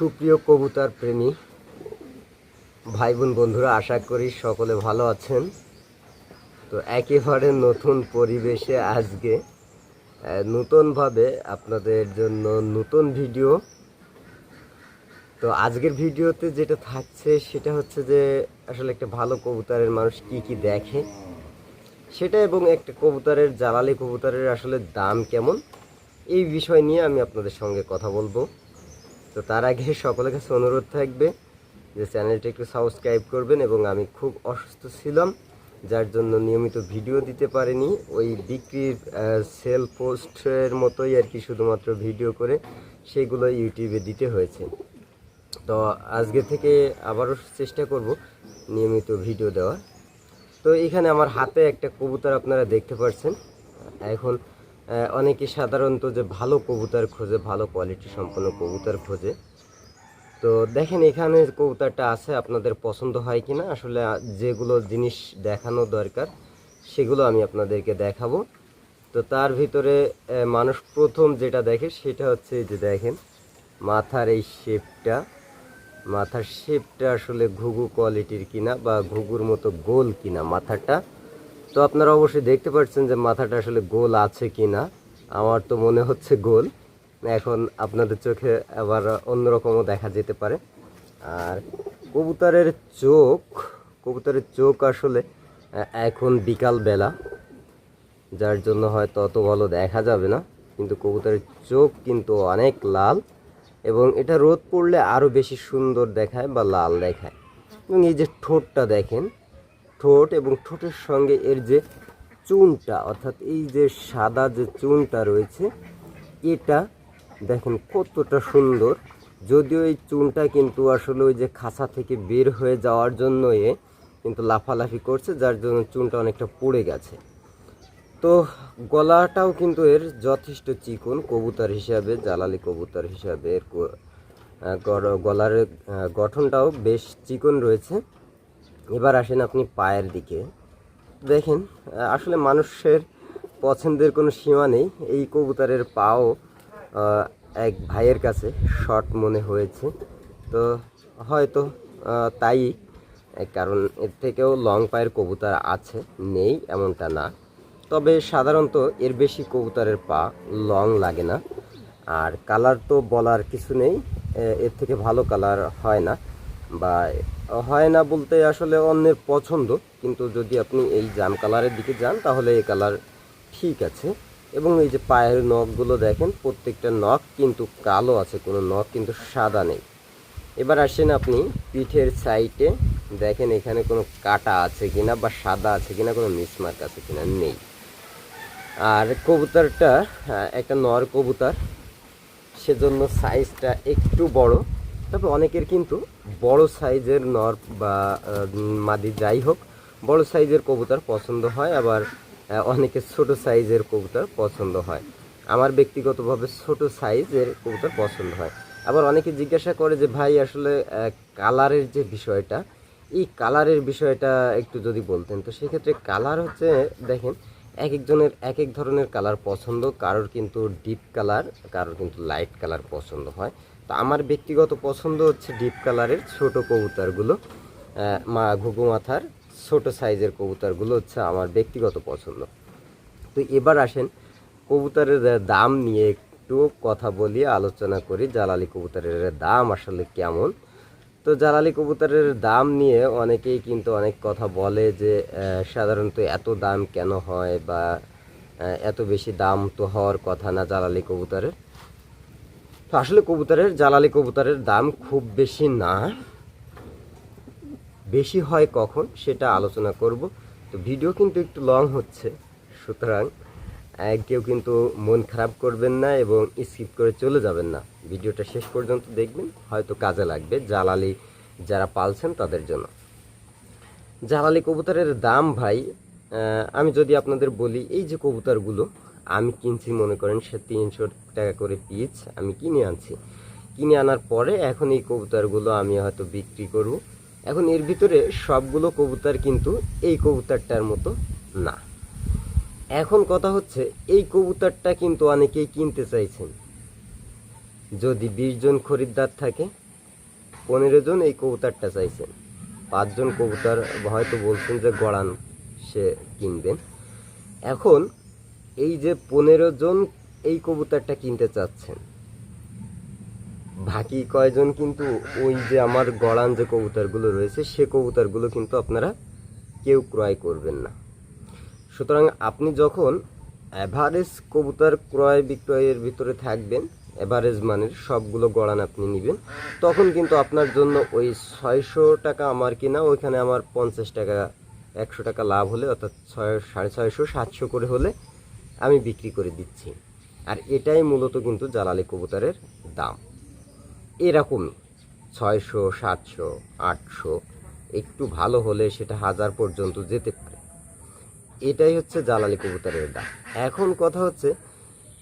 সুপ্রিয় কবুতর প্রেমী ভাই বোন বন্ধুরা, আশা করি সকলে ভালো আছেন। তো একেবারে নতুন পরিবেশে আজকে নতুনভাবে আপনাদের জন্য নতুন ভিডিও। তো আজকের ভিডিওতে যেটা থাকছে, সেটা হচ্ছে যে, আসলে একটা ভালো কবুতরের মানুষ কি কি দেখে, সেটা এবং একটা কবুতরের জ্বালালি কবুতরের আসলে দাম কেমন, এই বিষয় নিয়ে আমি আপনাদের সঙ্গে কথা বলব। তো তার আগে সকলের কাছে অনুরোধ থাকবে যে চ্যানেলটা একটু সাবস্ক্রাইব করবেন এবং আমি খুব অসুস্থ ছিলাম, যার জন্য নিয়মিত ভিডিও দিতে পারিনি। ওই বিক্রির সেল পোস্টের মতোই আর কি শুধুমাত্র ভিডিও করে সেগুলো ইউটিউবে দিতে হয়েছে। তো আজকে থেকে আবারও চেষ্টা করব নিয়মিত ভিডিও দেওয়ার। তো এখানে আমার হাতে একটা কবুতর আপনারা দেখতে পাচ্ছেন এখন অনেকে সাধারণত যে ভালো কবুতর খোঁজে, ভালো কোয়ালিটি সম্পন্ন কবুতর খোঁজে। তো দেখেন, এখানে কবুতরটা আছে, আপনাদের পছন্দ হয় কিনা, আসলে যেগুলো জিনিস দেখানো দরকার, সেগুলো আমি আপনাদেরকে দেখাবো। তো তার ভিতরে মানুষ প্রথম যেটা দেখে, সেটা হচ্ছে যে দেখেন, মাথার এই শেপটা মাথার শেপটা আসলে ঘুঘু কোয়ালিটির কিনা বা ঘুঘুর মতো গোল কিনা মাথাটা। তো আপনারা অবশ্যই দেখতে পাচ্ছেন যে মাথাটা আসলে গোল আছে কি না আমার তো মনে হচ্ছে গোল। এখন আপনাদের চোখে আবার অন্যরকমও দেখা যেতে পারে। আর কবুতরের চোখ কবুতরের চোখ আসলে এখন বিকাল বেলা যার জন্য হয়তো অত ভালো দেখা যাবে না। কিন্তু কবুতরের চোখ কিন্তু অনেক লাল এবং এটা রোদ পড়লে আরও বেশি সুন্দর দেখায় বা লাল দেখায়। এবং এই যে ঠোঁটটা দেখেন ঠোঁট এবং ঠোঁটের সঙ্গে এর যে চুনটা, অর্থাৎ এই যে সাদা যে চুনটা রয়েছে, এটা দেখেন কতটা সুন্দর। যদিও এই চুনটা কিন্তু আসলে ওই যে খাঁচা থেকে বের হয়ে যাওয়ার জন্য এ কিন্তু লাফালাফি করছে, যার জন্য চুনটা অনেকটা পড়ে গেছে। তো গলাটাও কিন্তু এর যথেষ্ট চিকন, কবুতর হিসাবে জ্বালালি কবুতর হিসাবে এর গলার গঠনটাও বেশ চিকন রয়েছে। এবার আসেন আপনি পায়ের দিকে। দেখেন, আসলে মানুষের পছন্দের কোনো সীমা নেই। এই কবুতরের পাও এক ভাইয়ের কাছে শর্ট মনে হয়েছে। তো হয়তো তাই কারণ এর থেকেও লং পায়ের কবুতর আছে, নেই এমনটা না। তবে সাধারণত এর বেশি কবুতরের পা লং লাগে না। আর কালার তো বলার কিছু নেই এর থেকে ভালো কালার হয় না। বা হয় না বলতে আসলে অন্যের পছন্দ, কিন্তু যদি আপনি এই জাম কালারের দিকে যান, তাহলে এই কালার ঠিক আছে। এবং এই যে পায়ের নখগুলো দেখেন, প্রত্যেকটা নখ কিন্তু কালো আছে, কোনো নখ কিন্তু সাদা নেই। এবার আসেন আপনি পিঠের সাইডে, দেখেন এখানে কোনো কাটা আছে কিনা বা সাদা আছে কিনা, কোনো মিসমার্ক আছে কিনা নেই। আর কবুতরটা একটা নর কবুতর, সেজন্য সাইজটা একটু বড়। তবে অনেকের কিন্তু বড় সাইজের নর বা মাদি যাই হোক, বড় সাইজের কবুতর পছন্দ হয়, আবার অনেকের ছোট সাইজের কবুতর পছন্দ হয়। আমার ব্যক্তিগতভাবে ছোট সাইজের কবুতর পছন্দ হয়। আবার অনেকে জিজ্ঞাসা করে যে, ভাই, আসলে কালারের যে বিষয়টা, এই কালারের বিষয়টা একটু যদি বলতেন? তো সেক্ষেত্রে কালার হচ্ছে, দেখেন এক একজনের এক এক ধরনের কালার পছন্দ। কারোর কিন্তু ডিপ কালার, কারোর কিন্তু লাইট কালার পছন্দ হয়। তো আমার ব্যক্তিগত পছন্দ হচ্ছে ডিপ কালারের ছোট কবুতরগুলো মা ঘুঘু মাথার ছোট সাইজের কবুতরগুলো হচ্ছে আমার ব্যক্তিগত পছন্দ। তো এবার আসেন কবুতরের দাম নিয়ে একটু কথা বলি আলোচনা করি, জালালি কবুতরের দাম আসলে কেমন? তো জালালি কবুতরের দাম নিয়ে অনেকেই কিন্তু অনেক কথা বলে যে সাধারণত এত দাম কেন হয় বা এত বেশি দাম তো হওয়ার কথা না জালালি কবুতরের। তো আসলে কবুতরের জালালি কবুতরের দাম খুব বেশি না। বেশি হয় কখন সেটা আলোচনা করব। তো ভিডিও কিন্তু একটু লং হচ্ছে, সুতরাং কেউ কিন্তু মন খারাপ করবেন না এবং স্কিপ করে চলে যাবেন না। ভিডিওটা শেষ পর্যন্ত দেখবেন, হয়তো কাজে লাগবে জালালি যারা পালছেন তাদের জন্য। জালালি কবুতরের দাম ভাই আমি যদি আপনাদের বলি, এই যে কবুতরগুলো আমি কিনছি, মনে করেন সে তিনশো টাকা করে পিস আমি কিনে আনছি। কিনে আনার পরে এখন এই কবুতরগুলো আমি হয়তো বিক্রি করব। এখন এর ভিতরে সবগুলো কবুতর কিন্তু এই কবুতরটার মতো না। এখন কথা হচ্ছে, এই কবুতরটা কিন্তু অনেকেই কিনতে চাইছেন। যদি বিশ জন খরিদ্দার থাকে, পনেরো জন এই কবুতরটা চাইছেন। পাঁচজন কবুতর হয়তো বলছেন যে গড়ান সে কিনবেন। এখন এই যে পনেরো জন এই কবুতরটা কিনতে চাচ্ছেন, বাকি কয়জন কিন্তু ওই যে আমার গড়ান যে কবুতরগুলো রয়েছে, সে কবুতরগুলো কিন্তু আপনারা কেউ ক্রয় করবেন না। সুতরাং আপনি যখন অ্যাভারেজ কবুতর ক্রয় বিক্রয়ের ভিতরে থাকবেন অ্যাভারেজ মানের সবগুলো গড়ান আপনি নেবেন, তখন কিন্তু আপনার জন্য ওই ছয়শো টাকা আমার কিনা, ওইখানে আমার পঞ্চাশ টাকা, একশো টাকা লাভ হলে অর্থাৎ ছয়, সাড়ে ছয়শো, সাতশো করে হলে আমি বিক্রি করে দিচ্ছি। আর এটাই মূলত কিন্তু জালালি কবুতরের দাম। এরকমই ছয়শো, সাতশো, আটশো, একটু ভালো হলে সেটা হাজার পর্যন্ত যেতে পারে। এটাই হচ্ছে জালালি কবুতরের দাম। এখন কথা হচ্ছে,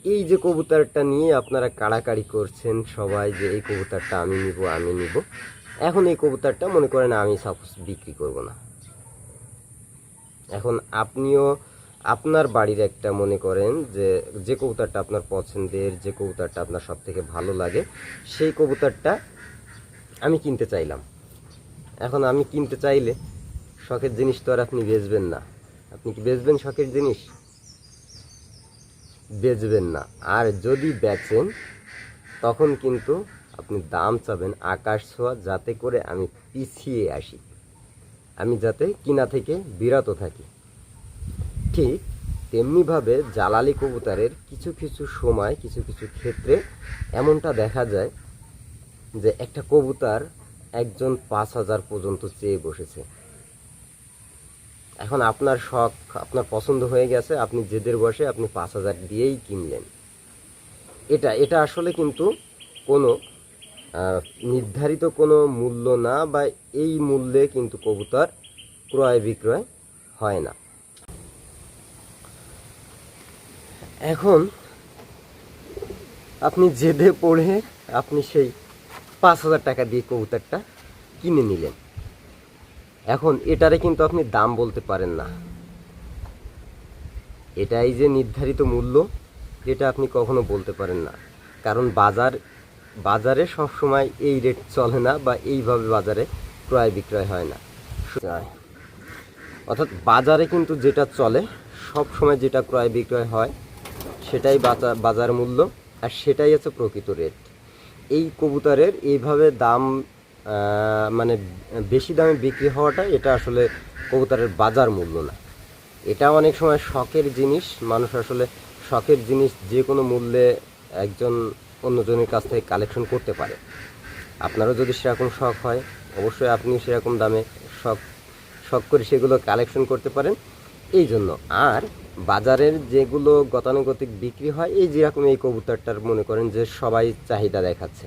এই যে কবুতরটা নিয়ে আপনারা কাড়াকাড়ি করছেন, সবাই যে এই কবুতরটা আমি নিব আমি নিব, এখন এই কবুতরটা মনে করেন আমি সাপোজ বিক্রি করব না। এখন আপনিও আপনার বাড়ির একটা মনে করেন যে যে কবুতরটা আপনার পছন্দের, যে কবুতরটা আপনার সব থেকে ভালো লাগে, সেই কবুতরটা আমি কিনতে চাইলাম। এখন আমি কিনতে চাইলে শখের জিনিস তো আর আপনি বেচবেন না। আপনি কি বেচবেন শখের জিনিস? বেচবেন না। আর যদি বেচেন, তখন কিন্তু আপনি দাম চাবেন আকাশ ছোঁয়া যাতে করে আমি পিছিয়ে আসি। আমি যাতে কিনা থেকে বিরত থাকি। ঠিক তেমনিভাবে জালালি কবুতরের কিছু কিছু সময়, কিছু কিছু ক্ষেত্রে এমনটা দেখা যায় যে একটা কবুতর একজন পাঁচ হাজার পর্যন্ত চেয়ে বসেছে। এখন আপনার শখ, আপনার পছন্দ হয়ে গেছে, আপনি জেদের বসে আপনি পাঁচ হাজার দিয়েই কিনলেন। এটা এটা আসলে কিন্তু কোনো নির্ধারিত কোনো মূল্য না বা এই মূল্যে কিন্তু কবুতর ক্রয় বিক্রয় হয় না। এখন আপনি জেদে পড়ে আপনি সেই পাঁচ হাজার টাকা দিয়ে কবুতরটা কিনে নিলেন। এখন এটারে কিন্তু আপনি দাম বলতে পারেন না। এটাই যে নির্ধারিত মূল্য, এটা আপনি কখনো বলতে পারেন না। কারণ বাজার, বাজারে সবসময় এই রেট চলে না বা এইভাবে বাজারে ক্রয় বিক্রয় হয় না। অর্থাৎ বাজারে কিন্তু যেটা চলে সব সময় যেটা ক্রয় বিক্রয় হয় সেটাই বাজার মূল্য আর সেটাই হচ্ছে প্রকৃত রেট এই কবুতরের এইভাবে দাম মানে বেশি দামে বিক্রি হওয়াটা এটা আসলে কবুতরের বাজার মূল্য না। এটা অনেক সময় শখের জিনিস, মানুষ আসলে শখের জিনিস যে কোনো মূল্যে একজন অন্যজনের কাছ থেকে কালেকশন করতে পারে। আপনারও যদি সেরকম শখ হয়, অবশ্যই আপনি সেরকম দামে শখ শখ করে সেগুলো কালেকশন করতে পারেন। এই জন্য আর বাজারের যেগুলো গতানুগতিক বিক্রি হয়, এই যেরকম এই কবুতরটার মনে করেন যে সবাই চাহিদা দেখাচ্ছে।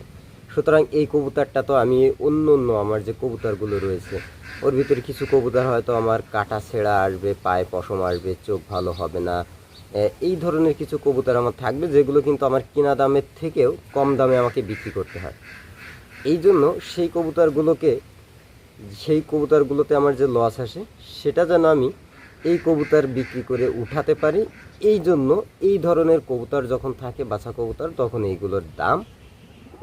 সুতরাং এই কবুতরটা তো আমি অন্য অন্য আমার যে কবুতরগুলো রয়েছে, ওর ভিতরে কিছু কবুতর হয়তো আমার কাটা ছেঁড়া আসবে, পায়ে পশম আসবে, চোখ ভালো হবে না। এই ধরনের কিছু কবুতর আমার থাকবে যেগুলো কিন্তু আমার কিনা দামের থেকেও কম দামে আমাকে বিক্রি করতে হয়। এই জন্য সেই কবুতরগুলোকে, সেই কবুতরগুলোতে আমার যে লস আসে, সেটা যেন আমি এই কবুতর বিক্রি করে উঠাতে পারি। এই জন্য এই ধরনের কবুতর যখন থাকে, বাছা কবুতর, তখন এইগুলোর দাম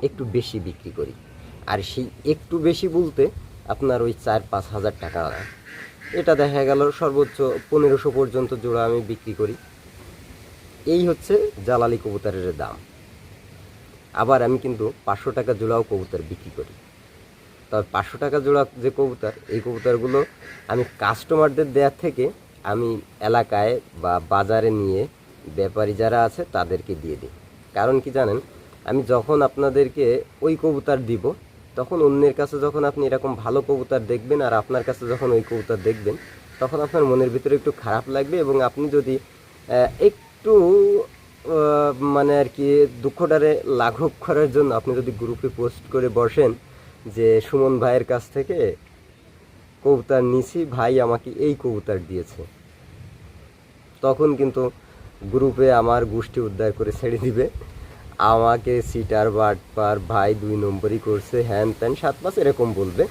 একটু বেশি বিক্রি করি। আর সেই একটু বেশি বলতে আপনার ওই চার পাঁচ হাজার টাকা। এটা দেখা গেল সর্বোচ্চ পনেরোশো পর্যন্ত জোড়া আমি বিক্রি করি। এই হচ্ছে জালালি কবুতরের দাম। আবার আমি কিন্তু পাঁচশো টাকা জোড়াও কবুতর বিক্রি করি। তবে পাঁচশো টাকা জোড়া যে কবুতর, এই কবুতরগুলো আমি কাস্টমারদের দেওয়ার থেকে আমি এলাকায় বা বাজারে নিয়ে ব্যাপারী যারা আছে তাদেরকে দিয়ে দিই। কারণ কি জানেন, আমি যখন আপনাদেরকে ওই কবুতর দিব, তখন অন্যের কাছে যখন আপনি এরকম ভালো কবুতর দেখবেন আর আপনার কাছে যখন ওই কবুতর দেখবেন, তখন আপনার মনের ভিতরে একটু খারাপ লাগবে এবং আপনি যদি একটু মানে আর কি দুঃখটারে লাঘব করার জন্য আপনি যদি গ্রুপে পোস্ট করে বসেন যে সুমন ভাইয়ের কাছ থেকে কবুতর নিছি, ভাই আমাকে এই কবুতর দিয়েছে। তখন কিন্তু গ্রুপে আমার গোষ্ঠী উদ্ধার করে ছেড়ে দিবে। আমাকে সিটার বাটপার ভাই দুই নম্বরই করছে, হ্যান ত্যান, সাত পাঁচ এরকম বলবে।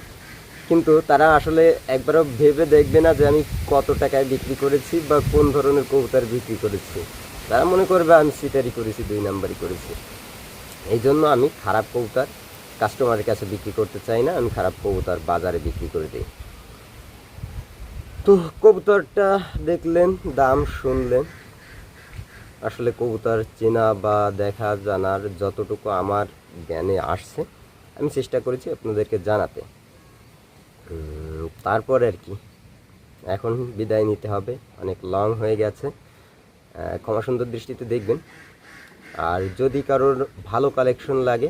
কিন্তু তারা আসলে একবারও ভেবে দেখবে না যে আমি কত টাকায় বিক্রি করেছি বা কোন ধরনের কবুতর বিক্রি করেছি। তারা মনে করবে আমি সিটারই করেছি, দুই নাম্বারই করেছি। এই জন্য আমি খারাপ কবুতর কাস্টমারের কাছে বিক্রি করতে চাই না, আমি খারাপ কবুতর বাজারে বিক্রি করে দিই। তো কবুতরটা দেখলেন, দাম শুনলেন। আসলে কবুতর চেনা বা দেখা জানার যতটুকু আমার জ্ঞানে আসছে, আমি চেষ্টা করেছি আপনাদেরকে জানাতে। তারপর আর কি। এখন বিদায় নিতে হবে, অনেক লং হয়ে গেছে। ক্ষমা সুন্দর দৃষ্টিতে দেখবেন। আর যদি কারোর ভালো কালেকশন লাগে,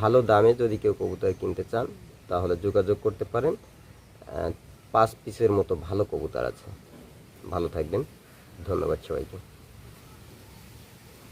ভালো দামে যদি কেউ কবুতর কিনতে চান, তাহলে যোগাযোগ করতে পারেন। পাঁচ পিসের মতো ভালো কবুতর আছে। ভালো থাকবেন। ধন্যবাদ সবাইকে।